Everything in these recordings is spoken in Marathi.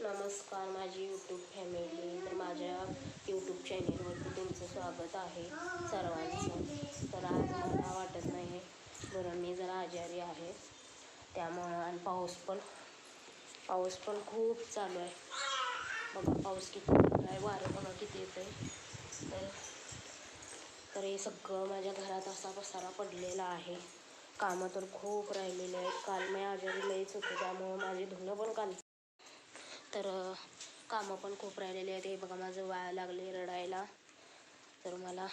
नमस्कार माझी यूट्यूब फॅमिली तर माझ्या यूट्यूब चॅनेलवरती तुमचं स्वागत आहे सर्वांचं. तर आज मला वाटत नाही बरं मी जरा आजारी आहे. त्यामुळं आणि पाऊस पण पाऊस पण खूप चालू आहे. बघा पाऊस किती येत आहे वारं बघा किती येतं आहे तर तर हे सगळं माझ्या घरात असा पसारा पडलेला आहे. कामं तर खूप राहिलेले आहेत. काल मी आजारी लईच होते त्यामुळं माझे धुणं पण काल तर कामं पण खूप राहिलेली आहेत. हे बघा माझं वाया लागले रडायला. तर मला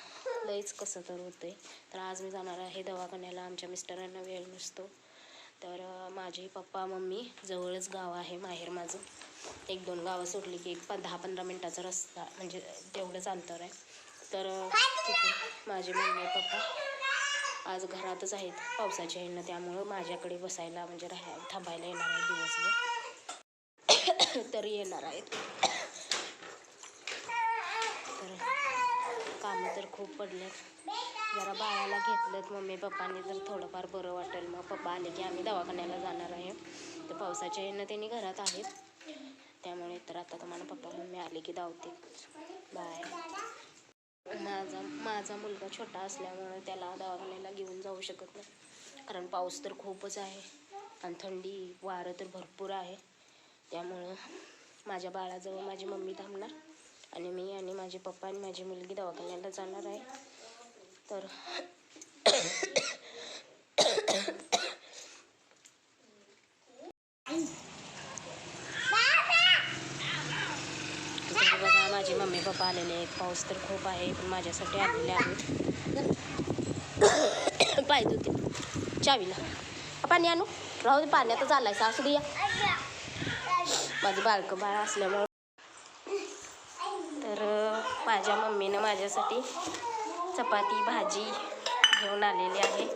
लईच कसं तर होते तर आज मी जाणार आहे दवाखान्याला. आमच्या मिस्टरांना वेळ नसतो. तर माझे पप्पा मम्मी जवळच गाव आहे माहेर माझं. एक दोन गावं सोडली की एक प दहा पंधरा मिनटाचा रस्ता म्हणजे तेवढंच अंतर आहे. तर तिथे माझे मम्मी पप्पा आज घरातच आहेत. पावसाच्या येणं त्यामुळं माझ्याकडे बसायला म्हणजे राहाय थांबायला येणार आहे दिवसभर. तर येणार आहेत. तर कामं तर खूप पडलेत. जरा बाळाला घेतलं मम्मी पप्पांनी जर थोडंफार बरं वाटेल. मग पप्पा आले की आम्ही दवाखान्याला जाणार आहे. तर पावसाच्या येणं त्यांनी घरात आहेत त्यामुळे तर आता तुम्हाला पप्पा मम्मी आले की धावते. बाय. माझा माझा मुलगा छोटा असल्यामुळे त्याला दवाखान्याला घेऊन जाऊ शकत नाही. कारण पाऊस तर खूपच आहे. आणि थंडी वारं तर भरपूर आहे. त्यामुळं माझ्या बाळाजवळ माझी मम्मी थांबणार आणि मी आणि माझे पप्पा आणि माझी मुलगी दवाखान्याला जाणार आहे. तर बघा माझे मम्मी पप्पा आलेले आहेत. पाऊस तर खूप आहे पण माझ्यासाठी आलेले आहेत. पाहिजे होते चावीला. पाणी आणू? राहू दे पाण्यातच आलाय असू दे या. माझं बारकं बाळ असल्यामुळं. तर माझ्या मम्मीनं माझ्यासाठी चपाती भाजी घेऊन आलेली आहे.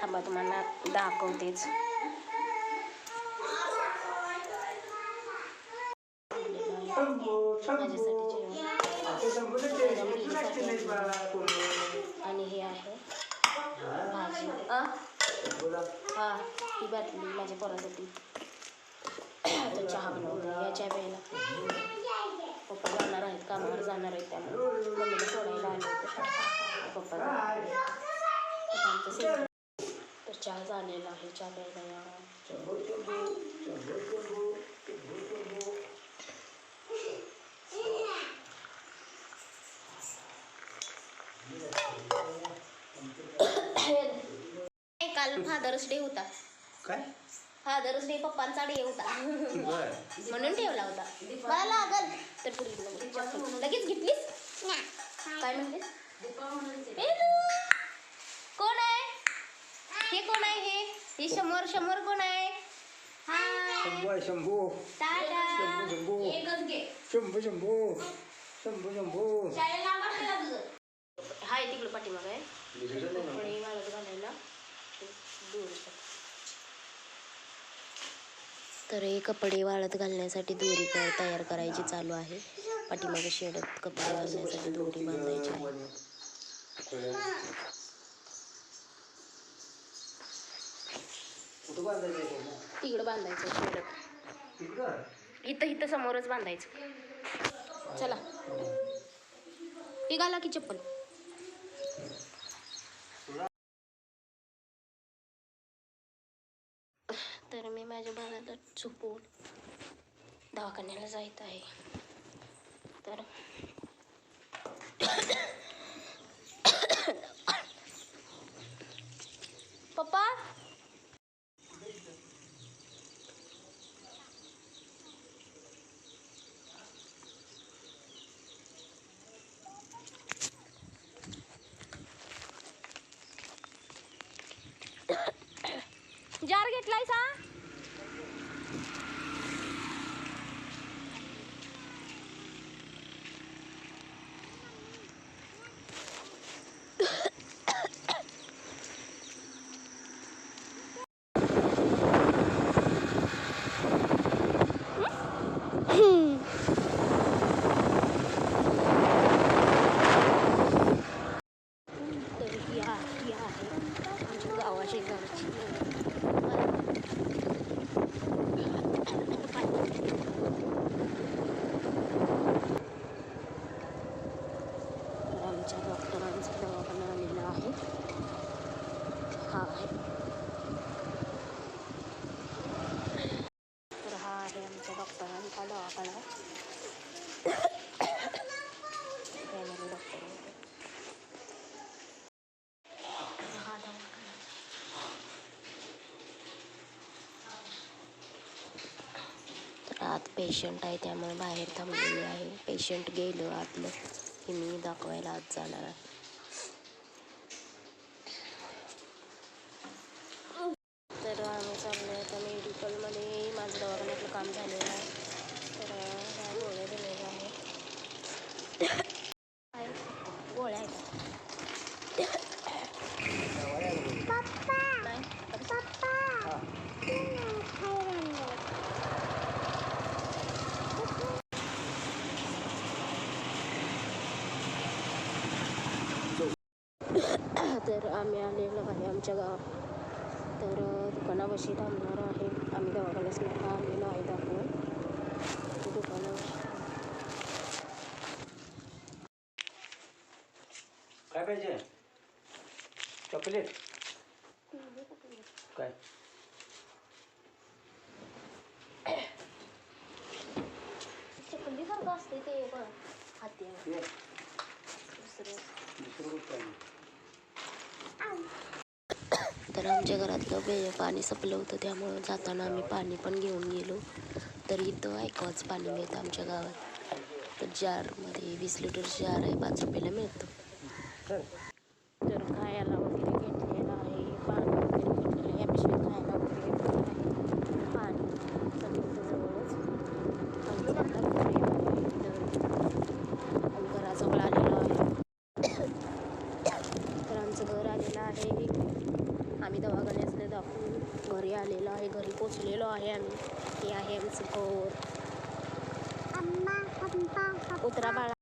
थांबा तुम्हाला दाखवतेच. आणि हे आहे भाजी. हां हा ही बाटली माझ्या पोरासाठी. तर चहा बनवते याच्या वेळेला पप्पा जाणार आहेत कामावर जाणार आहेत त्यामुळे. मम्मीला सोडायला आले होते. पप्पा तर चहा झालेला आहे. चहा प्यायला या. काल फादर्स डे होता. काय? फादर्स डे पप्पांचा डे होता. बर. म्हणून ठेवला होता. मला लागल. तर पुढे लगेच घेतलीस? काय म्हणते कोण आहे? हे कोण आहे हे? हे शंभर शंभर कोण आहे? हाय. शंभू आहे शंभू. टाटा. शंभू घे. शंभू शंभू. शंभू शंभू. हाय तिकडे पाठीमाग आहे. घालायला दूर तर हे कपडे वाळत घालण्यासाठी दोरी तयार करायची चालू आहे. पाठीमागे शेडत कपडे घालण्यासाठी दोरी बांधायची आहे? तिकडं बांधायचं शेडत? इथं? इथं समोरच बांधायचं. चला. ही घाला की चप्पल तर मी माझ्या बाळाला चुकून दवाखान्याला जायचं आहे. तर पप्पा? जार घेतलाय सा माझ्या घरची. आमच्या डॉक्टरांचा दवाखाना आलेला आहे. हा आहे. तर हा आहे आमच्या डॉक्टरांचा दवाखाना. आत पेशंट आहे त्यामुळे बाहेर थांबलेली आहे. पेशंट गेलं आतलं की मी दाखवायला आत जाणार आहे तर आम्ही चाललो आहे आता मेडिकलमध्ये माझं दवाखान्यातलं काम झालेलं आहे तर ह्या गोळ्या दिलेल्या आहेत काय? गोळ्या आहेत नाही तर आम्ही आलेलो आहे आमच्या गावात. तर दुकानापाशी थांबणार आहे. आम्ही दवाखान्यास नका आलेलो आहे दाखवून. दुकानापाशी काय पाहिजे? चॉकलेट? काय? चकलीसारखं असते ते बघ हाती दुसरं. दुसरं तर आमच्या घरातलं पे पाणी संपलं होतं त्यामुळं जाताना आम्ही पाणी पण घेऊन गेलो. तर इथं ऐकवाच पाणी मिळतं आमच्या गावात. तर जारमध्ये वीस लिटर जार आहे पाच रुपयाला मिळतं. तर खायला वगैरे घेतलेलं आहे पाणी वगैरे घेतलेलं आहे या पिशवीत खायला वगैरे घेतलेलं आहे पाणी सगळं जवळच आम्ही आता घरी आलो आहे. तर आम्ही घराजवळ आलेलो आहे तर आमचं घर आलेलं आहे आम्ही दवाखान्यातलं दाखवून घरी आलेलो आहे घरी पोचलेलो आहे आम्ही हे आहे आमचं घर उतरा बाळा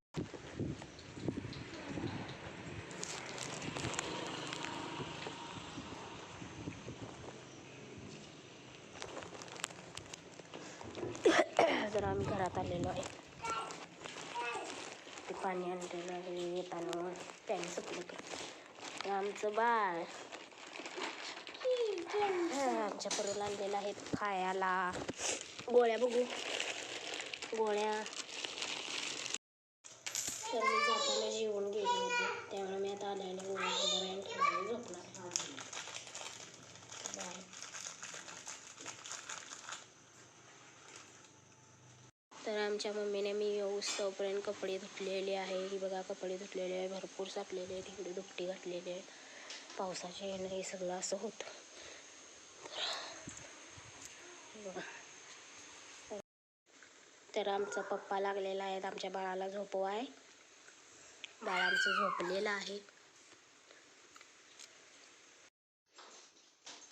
तर आम्ही घरात आलेलो आहे ते पाणी आणलेलं आहे येताना पाणी सुकलं तर आमचं बाळ हा, आमच्या परूला आणलेलं आहेत खायला. गोळ्या बघू. गोळ्या. तर मी जाताना जेवण गेले होते. त्यामुळे मी आता आल्याने गोळ्या वगैरे ठेवून झोपणार बाय. तर आमच्या मम्मीने मी येऊस तोपर्यंत कपडे धुतलेले आहे. ही बघा कपडे धुतलेले आहे. भरपूर साठलेले आहेत. इकडे दुपटी घातलेले आहे पावसाचे येणं हे सगळं असं होतं तर बघा. तर आमचा पप्पा लागलेला आहे आमच्या बाळाला झोपवाय. बाळ आमचं झोपलेलं आहे.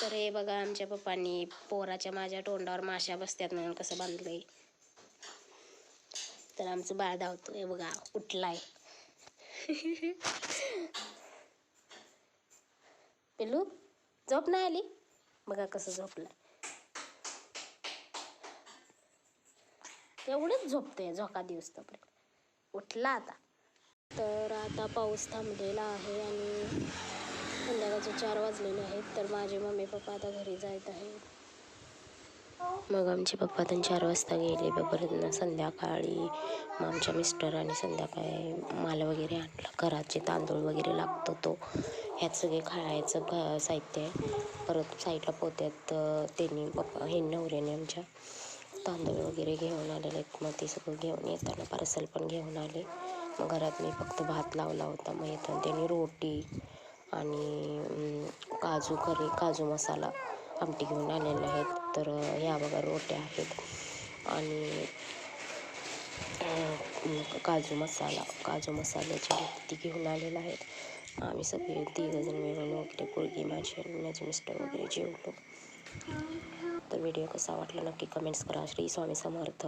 तर हे बघा आमच्या पप्पांनी पोराच्या माझ्या तोंडावर माशा बसत्यात म्हणून कसं बांधलंय. तर आमचं बाळ धावतोय बघा उठलाय. पिल्लू झोप नाही आली? बघा कसं झोपलाय तेवढंच झोपतोय झोका दिवस तोपर्यंत. उठला आता. तर आता पाऊस थांबलेला आहे आणि संध्याकाळचे चार वाजलेले आहेत. तर माझे मम्मी पप्पा आता घरी जात आहेत. मग आमचे पप्पा तर चार वाजता गेले. ब- परत संध्याकाळी मग आमच्या मिस्टरांनी संध्याकाळी माल वगैरे आणला. घराचे तांदूळ वगैरे लागतो तो. ह्यात सगळे खायचं ग साहित्य आहे. परत साईडला पोत्यात त्यांनी पप्पा हे नवऱ्याने आमच्या तांदूळ वगैरे घेऊन आलेले आहेत. मग ते सगळं घेऊन येताना पार्सल पण घेऊन आले. मग घरात मी फक्त भात लावला होता. मग येताना त्यांनी रोटी आणि काजू करी काजू मसाला आमटी घेऊन आलेले आहेत. तर ह्या बघा रोट्या आहेत. आणि काजू मसाला काजू मसाल्याची ती घेऊन आलेला आहेत. आम्ही सगळे तिघजण मिळून वगैरे पोरगी माझी आणि माझे मिस्टर वगैरे जेवलो. तर व्हिडिओ कसा वाटला नक्की कमेंट्स करा. श्री स्वामी समर्थ.